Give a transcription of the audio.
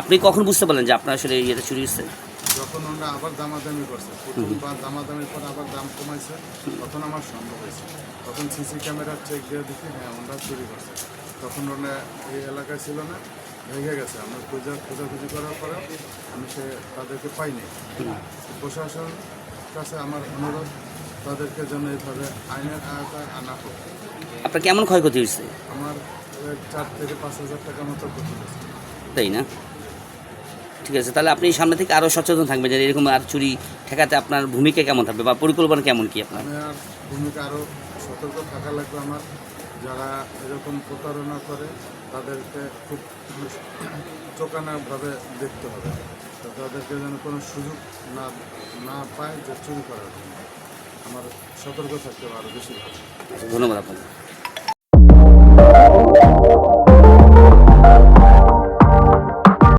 আপনি কখন বুঝতে পারলেন যে আপনার আসলে ইয়েটা চুরি হচ্ছে যখন ওরা আবার দামাদামি করছে প্রথমবার দামাদামির পর আবার দাম কমাইছে তখন আমার সন্দেহ হয়েছে। তখন সিসি ক্যামেরার চেক দিয়ে দেখি হ্যাঁ ওরা চুরি করছে। তখন ওরা এই এলাকায় ছিল না ভেঙে গেছে। আমরা খোঁজা খোঁজাখুঁজি করার পরে আমি সে তাদেরকে পাইনি। প্রশাসন কাছে আমার অনুরোধ তাদেরকে যেন এইভাবে আইনের আয়তায় আনা হোক। আপনার কেমন ক্ষয়ক্ষতি হয়েছে? আমার চার থেকে পাঁচ হাজার টাকার মতো ক্ষতি হয়েছে। তাই না? ঠিক আছে তাহলে আপনি সামনে থেকে আরও সচেতন থাকবেন যে এরকম আর চুরি ঠেকাতে আপনার ভূমিকা কেমন থাকবে বা পরিকল্পনা কেমন কি আপনার? ভূমিকা আরও সতর্ক থাকা লাগবে আমার। যারা এরকম প্রতারণা করে তাদেরকে খুব চোকানাভাবে দেখতে হবে। তো তাদেরকে যেন কোনো সুযোগ না না পায় যে চুরি করার জন্য। আমার সতর্ক থাকতে হবে আরও বেশি ভালো। ধন্যবাদ আপনাকে।